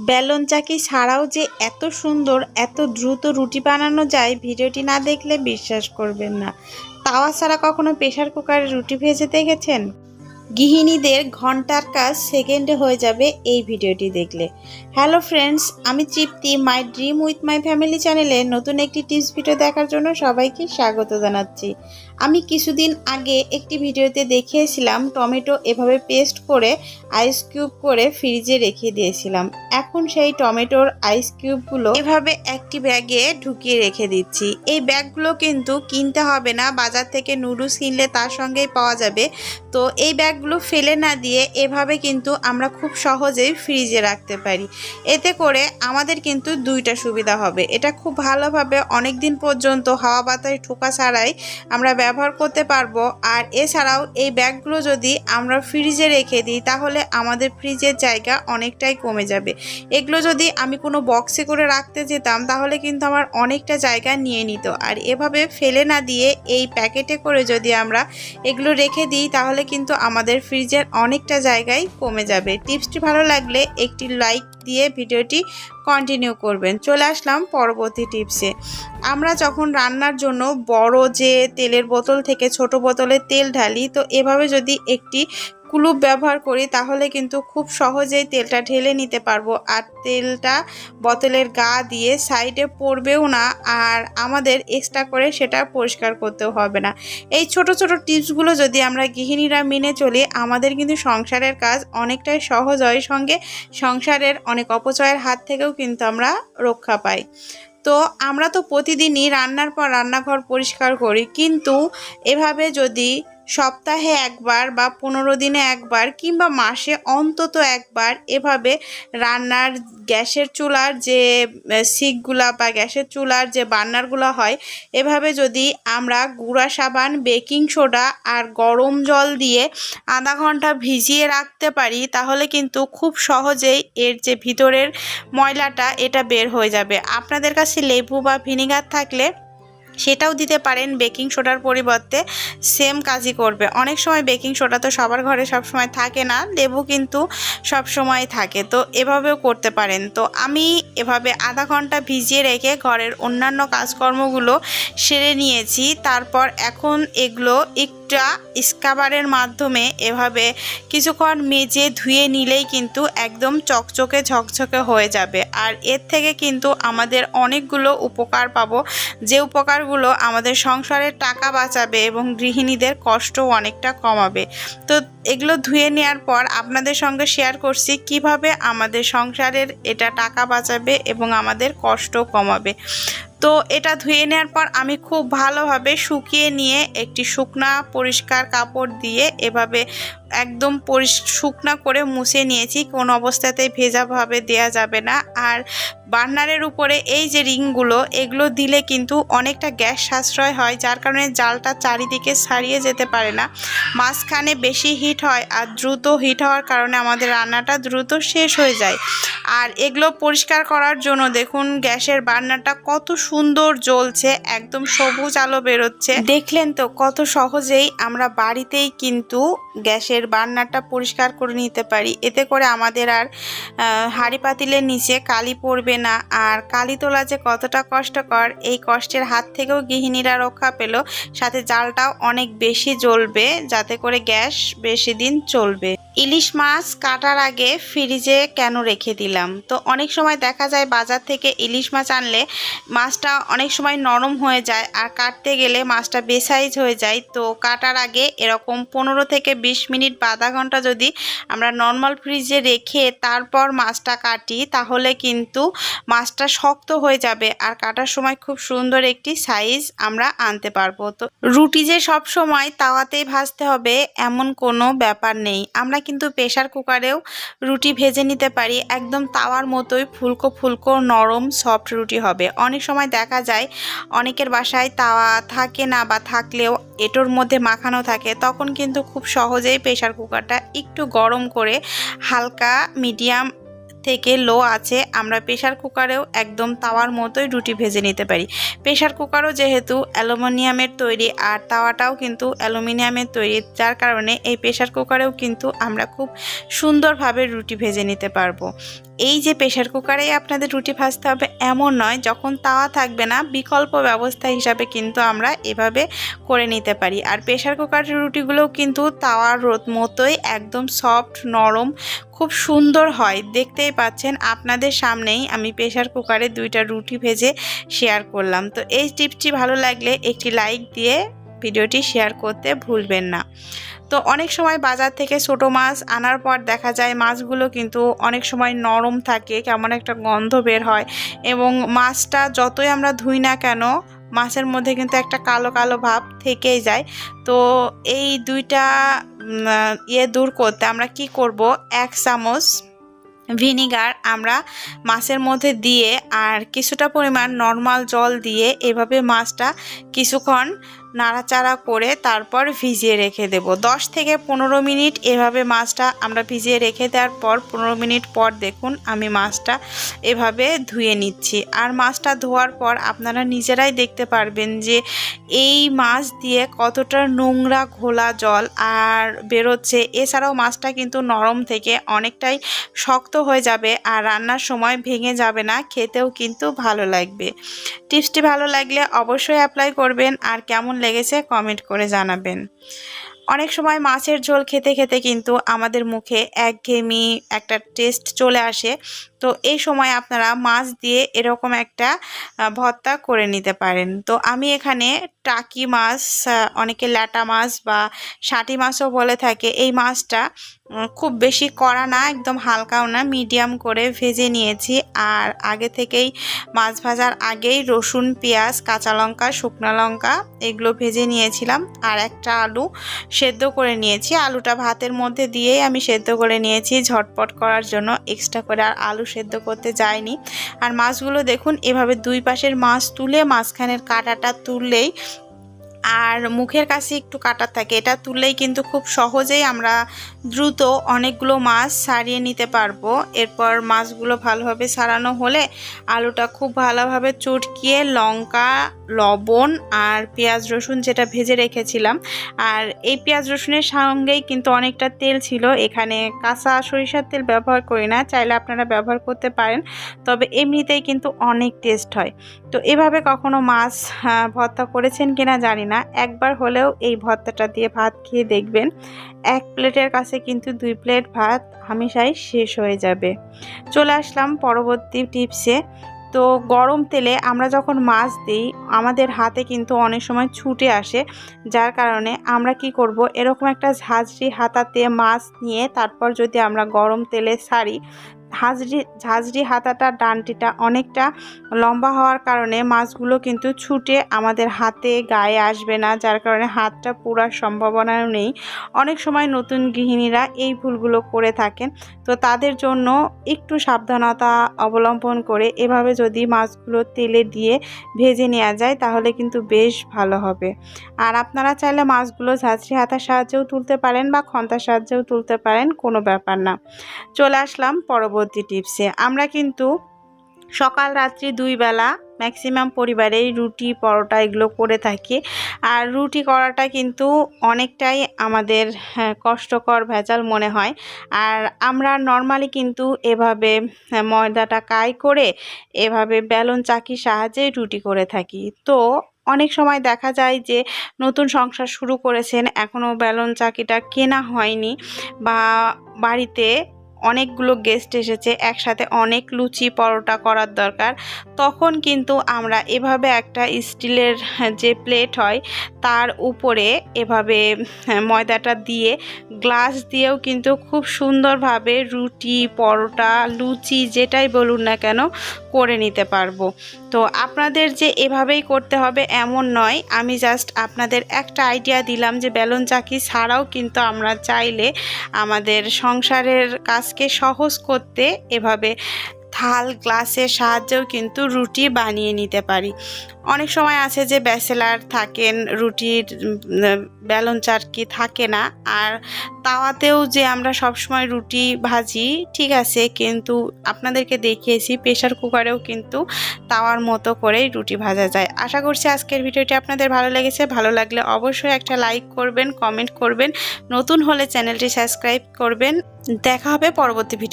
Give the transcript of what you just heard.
বেলন চাকি ছাড়াও যে এত সুন্দর, এত দ্রুত রুটি বানানো যায়, ভিডিওটি না দেখলে বিশ্বাস করবেন না। তাওয়া ছাড়া কখনো প্রেশার কুকারে রুটি ভেজে দেখেছেন? গৃহিণীদের ঘণ্টার কাজ সেকেন্ডে হয়ে যাবে এই ভিডিওটি দেখলে। হ্যালো ফ্রেন্ডস আমি Tripti my dream with my family চ্যানেলে নতুন একটি টিপস ভিডিও দেখার জন্য সবাইকে স্বাগত জানাচ্ছি। আমি কিছুদিন আগে একটি ভিডিওতে দেখিয়েছিলাম টমেটো এভাবে পেস্ট করে আইস কিউব করে ফ্রিজে রেখে দিয়েছিলাম। এখন সেই টমেটোর আইস কিউবগুলো এভাবে একটি ব্যাগে ঢুকিয়ে রেখে দিচ্ছি। এই ব্যাগগুলো কিন্তু কিনতে হবে না, বাজার থেকে নুডলস কিনলে তার সঙ্গেই পাওয়া যাবে। তো এই ব্যাগগুলো ফেলে না দিয়ে এভাবে কিন্তু আমরা খুব সহজেই ফ্রিজে রাখতে পারি। এতে করে আমাদের কিন্তু দুইটা সুবিধা হবে। এটা খুব ভালোভাবে অনেক দিন পর্যন্ত হাওয়া বাতাস ঠোকা ছাড়াই আমরা ব্যবহার করতে পারব। আর এছাড়াও এই ব্যাগগুলো যদি আমরা ফ্রিজে রেখে দিই, তাহলে আমাদের ফ্রিজের জায়গা অনেকটাই কমে যাবে। এগুলো যদি আমি কোনো বক্সে করে রাখতে যেতাম, তাহলে কিন্তু আমার অনেকটা জায়গা নিয়ে নিত। আর এভাবে ফেলে না দিয়ে এই প্যাকেটে করে যদি আমরা এগুলো রেখে দিই, তাহলে কিন্তু আমাদের ফ্রিজের অনেকটা জায়গায় কমে যাবে। টিপসটি ভালো লাগলে একটি লাইক দিয়ে ভিডিওটি কন্টিনিউ করবেন। চলে আসলাম পরবর্তী টিপসে। আমরা যখন রান্নার জন্য বড় যে তেলের বোতল থেকে ছোট বোতলে তেল ঢালি, তো এভাবে যদি একটি কুলুপ ব্যবহার করি, তাহলে কিন্তু খুব সহজেই তেলটা ঢেলে নিতে পারব। আর তেলটা বোতলের গা দিয়ে সাইডে পড়বেও না, আর আমাদের এক্সট্রা করে সেটা পরিষ্কার করতেও হবে না। এই ছোট ছোট টিপসগুলো যদি আমরা গৃহিণীরা মেনে চলি, আমাদের কিন্তু সংসারের কাজ অনেকটাই সহজ হয়। সঙ্গে সংসারের অনেক অপচয়ের হাত থেকেও কিন্তু আমরা রক্ষা পাই। তো আমরা তো প্রতিদিনই রান্নার পর রান্নাঘর পরিষ্কার করি, কিন্তু এভাবে যদি সপ্তাহে একবার বা পনেরো দিনে একবার কিংবা মাসে অন্তত একবার এভাবে রান্নার গ্যাসের চুলার যে সিকগুলা বা গ্যাসের চুলার যে বার্নারগুলো হয়, এভাবে যদি আমরা গুঁড়া সাবান, বেকিং সোডা আর গরম জল দিয়ে আধা ঘণ্টা ভিজিয়ে রাখতে পারি, তাহলে কিন্তু খুব সহজেই এর যে ভিতরের ময়লাটা এটা বের হয়ে যাবে। আপনাদের কাছে লেবু বা ভিনিগার থাকলে সেটাও দিতে পারেন বেকিং সোডার পরিবর্তে সেম কাজই করবে। অনেক সময় বেকিং সোডা তো সবার ঘরে সব সময় থাকে না, লেবু কিন্তু সব সময় থাকে। তো এভাবেও করতে পারেন। তো আমি এভাবে আধা ঘণ্টা ভিজিয়ে রেখে ঘরের অন্যান্য কাজকর্মগুলো সেরে নিয়েছি। তারপর এখন এগুলো একটু স্কাবারের মাধ্যমে এভাবে কিছুক্ষণ মেজে ধুয়ে নিলেই কিন্তু একদম চকচকে ঝকঝকে হয়ে যাবে। আর এর থেকে কিন্তু আমাদের অনেকগুলো উপকার পাবো। যে উপকারগুলো আমাদের সংসারের টাকা বাঁচাবে এবং গৃহিণীদের কষ্টও অনেকটা কমাবে। তো এগুলো ধুয়ে নেওয়ার পর আপনাদের সঙ্গে শেয়ার করছি কীভাবে আমাদের সংসারের এটা টাকা বাঁচাবে এবং আমাদের কষ্ট কমাবে। তো এটা ধুয়ে নেওয়ার পর আমি খুব ভালোভাবে শুকিয়ে নিয়ে একটি শুকনা পরিষ্কার কাপড় দিয়ে এভাবে একদম পরিষ শুকনা করে মুছে নিয়েছি। কোন অবস্থাতেই ভেজাভাবে দেয়া যাবে না। আর বার্নারের উপরে এই যে রিংগুলো, এগুলো দিলে কিন্তু অনেকটা গ্যাস সাশ্রয় হয়, যার কারণে জালটা চারিদিকে ছাড়িয়ে যেতে পারে না। মাঝখানে বেশি হিট হয় আর দ্রুত হিট হওয়ার কারণে আমাদের রান্নাটা দ্রুত শেষ হয়ে যায়। আর এগুলো পরিষ্কার করার জন্য দেখুন, গ্যাসের বার্নারটা কত সুন্দর জ্বলছে, একদম সবুজ আলো বেরোচ্ছে। দেখলেন তো কত সহজেই আমরা বাড়িতেই কিন্তু গ্যাসের বার্নারটা পরিষ্কার করে নিতে পারি। এতে করে আমাদের আর হাঁড়ি পাতিলের নিচে কালি পড়বে না। আর কালি তোলা যে কতটা কষ্টকর, এই কষ্টের হাত থেকেও গৃহিণীরা রক্ষা পেল। সাথে জালটাও অনেক বেশি জ্বলবে, যাতে করে গ্যাস বেশি দিন চলবে। ইলিশ মাছ কাটার আগে ফ্রিজে কেন রেখে দিলাম? তো অনেক সময় দেখা যায় বাজার থেকে ইলিশ মাছ আনলে মাছটা অনেক সময় নরম হয়ে যায় আর কাটতে গেলে মাছটা বেসাইজ হয়ে যায়। তো কাটার আগে এরকম পনেরো থেকে বিশ মিনিট বা আধা ঘণ্টা যদি আমরা নর্মাল ফ্রিজে রেখে তারপর মাছটা কাটি, তাহলে কিন্তু মাছটা শক্ত হয়ে যাবে আর কাটার সময় খুব সুন্দর একটি সাইজ আমরা আনতে পারব। তো রুটি যে সব সময় তাওয়াতেই ভাজতে হবে এমন কোনো ব্যাপার নেই। আমরা কিন্তু প্রেশার কুকারেও রুটি ভেজে নিতে পারি। একদম তাওয়ার মতোই ফুলকো ফুলকো নরম সফট রুটি হবে। অনেক সময় দেখা যায় অনেকের বাসায় তাওয়া থাকে না বা থাকলেও এটোর মধ্যে মাখানো থাকে, তখন কিন্তু খুব সহজেই প্রেশার কুকারটা একটু গরম করে হালকা, মিডিয়াম থেকে লো আছে, আমরা প্রেশার কুকারেও একদম তাওয়ার মতোই রুটি ভেজে নিতে পারি। প্রেশার কুকারও যেহেতু অ্যালুমিনিয়ামের তৈরি, আর তাওয়াটাও কিন্তু অ্যালুমিনিয়ামের তৈরি, যার কারণে এই প্রেশার কুকারেও কিন্তু আমরা খুব সুন্দরভাবে রুটি ভেজে নিতে পারব। এই যে প্রেশার কুকারেই আপনাদের রুটি ভাজতে হবে এমন নয়, যখন তাওয়া থাকবে না, বিকল্প ব্যবস্থা হিসাবে কিন্তু আমরা এভাবে করে নিতে পারি। আর প্রেশার কুকারের রুটিগুলোও কিন্তু তাওয়ার রোদ মতোই একদম সফট নরম খুব সুন্দর হয়। দেখতেই পাচ্ছেন, আপনাদের সামনেই আমি প্রেশার কুকারে দুইটা রুটি ভেজে শেয়ার করলাম। তো এই টিপসটি ভালো লাগলে একটি লাইক দিয়ে ভিডিওটি শেয়ার করতে ভুলবেন না। তো অনেক সময় বাজার থেকে ছোটো মাছ আনার পর দেখা যায় মাছগুলো কিন্তু অনেক সময় নরম থাকে, কেমন একটা গন্ধ বের হয় এবং মাছটা যতই আমরা ধুই না কেন, মাছের মধ্যে কিন্তু একটা কালো কালো ভাব থেকেই যায়। তো এই দুইটা ইয়ে দূর করতে আমরা কি করব? এক চামচ ভিনিগার আমরা মাছের মধ্যে দিয়ে আর কিছুটা পরিমাণ নর্মাল জল দিয়ে এভাবে মাছটা কিছুক্ষণ নাড়াচাড়া করে তারপর ভিজিয়ে রেখে দেব। দশ থেকে পনেরো মিনিট এভাবে মাছটা আমরা ভিজিয়ে রেখে দেওয়ার পর পনেরো মিনিট পর দেখুন আমি মাছটা এভাবে ধুয়ে নিচ্ছি। আর মাছটা ধোয়ার পর আপনারা নিজেরাই দেখতে পারবেন যে এই মাছ দিয়ে কতটা নোংরা ঘোলা জল আর বেরোচ্ছে। এছাড়াও মাছটা কিন্তু নরম থেকে অনেকটাই শক্ত হয়ে যাবে আর রান্নার সময় ভেঙে যাবে না, খেতেও কিন্তু ভালো লাগবে। টিপসটি ভালো লাগলে অবশ্যই অ্যাপ্লাই করবেন। আর কেমন লেগেছে কমেন্ট করে জানাবেন। অনেক সময় মাছের ঝোল খেতে খেতে কিন্তু আমাদের মুখে একঘেয়েমি একটা টেস্ট চলে আসে। তো এই সময় আপনারা মাছ দিয়ে এরকম একটা ভর্তা করে নিতে পারেন। তো আমি এখানে টাকি মাছ অনেকে ল্যাটা মাছ বা ষাটি মাছও বলে থাকে। এই মাছটা খুব বেশি কড়া না, একদম হালকাও না মিডিয়াম করে ভেজে নিয়েছি। আর আগে থেকেই মাছ ভাজার আগেই রসুন, পেঁয়াজ, কাঁচা লঙ্কা, শুকনো লঙ্কা এগুলো ভেজে নিয়েছিলাম। আর একটা আলু সেদ্ধ করে নিয়েছি। আলুটা ভাতের মধ্যে দিয়েই আমি সেদ্ধ করে নিয়েছি ঝটপট করার জন্য। এক্সট্রা করে আর আলু সেদ্ধ করতে যায়নি আর মাছগুলো দেখুন, এভাবে দুই পাশের মাছ তুলে মাঝখানের কাঁটাটা তুললেই আর মুখের কাছে একটু কাটা থাকে। এটা তুললেই কিন্তু খুব সহজেই আমরা দ্রুত অনেকগুলো মাছ সারিয়ে নিতে পারব। এরপর মাছগুলো ভালোভাবে সারানো হলে আলুটা খুব ভালোভাবে চটকিয়ে লঙ্কা, লবণ আর পেঁয়াজ, রসুন যেটা ভেজে রেখেছিলাম। আর এই পেঁয়াজ, রসুনের সঙ্গেই কিন্তু অনেকটা তেল ছিল। এখানে কাঁচা সরিষার তেল ব্যবহার করি না, চাইলে আপনারা ব্যবহার করতে পারেন। তবে এমনিতেই কিন্তু অনেক টেস্ট হয়। তো এভাবে কখনো মাছ ভর্তা করেছেন কিনা জানি না। একবার হলেও এই ভর্তাটা দিয়ে ভাত খেয়ে দেখবেন। এক প্লেটের কাছে কিন্তু দুই প্লেট ভাত হামেশাই শেষ হয়ে যাবে। চলে আসলাম পরবর্তী টিপসে। তো গরম তেলে আমরা যখন মাছ দিই, আমাদের হাতে কিন্তু অনেক সময় ছুটে আসে, যার কারণে আমরা কি করব, এরকম একটা ঝাঁঝরি হাতাতে মাছ নিয়ে তারপর যদি আমরা গরম তেলে ছাড়ি হাজরি ঝাঁঝরি হাতাটা, ডানটিটা অনেকটা লম্বা হওয়ার কারণে মাছগুলো কিন্তু ছুটে আমাদের হাতে, গায়ে আসবে না, যার কারণে হাতটা পুরার সম্ভাবনাও নেই। অনেক সময় নতুন গৃহিণীরা এই ভুলগুলো করে থাকেন। তো তাদের জন্য একটু সাবধানতা অবলম্বন করে এভাবে যদি মাছগুলো তেলে দিয়ে ভেজে নেওয়া যায়, তাহলে কিন্তু বেশ ভালো হবে। আর আপনারা চাইলে মাছগুলো ঝাঁঝরি হাতার সাহায্যেও তুলতে পারেন বা খন্তার সাহায্যেও তুলতে পারেন, কোনো ব্যাপার না। চলে আসলাম পরবর্তী টিপসে আমরা কিন্তু সকাল রাত্রি দুই বেলা ম্যাক্সিমাম পরিবারেই রুটি পরোটা এগুলো করে থাকি। আর রুটি করাটা কিন্তু অনেকটাই আমাদের হ্যাঁ, কষ্টকর ভেজাল মনে হয়। আর আমরা নর্মালি কিন্তু এভাবে হ্যাঁ, ময়দাটা কাই করে এভাবে বেলন চাকির সাহায্যে রুটি করে থাকি। তো অনেক সময় দেখা যায় যে নতুন সংসার শুরু করেছেন এখনও বেলন চাকিটা কেনা হয়নি বা বাড়িতে অনেকগুলো গেস্ট এসেছে, একসাথে অনেক লুচি পরোটা করার দরকার। তখন কিন্তু আমরা এভাবে একটা স্টিলের যে প্লেট হয়, তার উপরে এভাবে ময়দাটা দিয়ে গ্লাস দিয়েও কিন্তু খুব সুন্দরভাবে রুটি, পরোটা, লুচি যেটাই বলুন না কেন, করে নিতে পারব। তো আপনাদের যে এভাবেই করতে হবে এমন নয়। আমি জাস্ট আপনাদের একটা আইডিয়া দিলাম যে বেলুন চাকি ছাড়াও কিন্তু আমরা চাইলে আমাদের সংসারের কাজকে সহজ করতে এভাবে থাল গ্লাসের সাহায্যেও কিন্তু রুটি বানিয়ে নিতে পারি। অনেক সময় আছে যে ব্যাচেলার থাকেন, রুটির ব্যালন চারকি থাকে না, আর তাওয়াতেও যে আমরা সবসময় রুটি ভাজি, ঠিক আছে, কিন্তু আপনাদেরকে দেখিয়েছি প্রেশার কুকারেও কিন্তু তাওয়ার মতো করেই রুটি ভাজা যায়। আশা করছি আজকের ভিডিওটি আপনাদের ভালো লেগেছে। ভালো লাগলে অবশ্যই একটা লাইক করবেন, কমেন্ট করবেন, নতুন হলে চ্যানেলটি সাবস্ক্রাইব করবেন। দেখা হবে পরবর্তী ভিডিও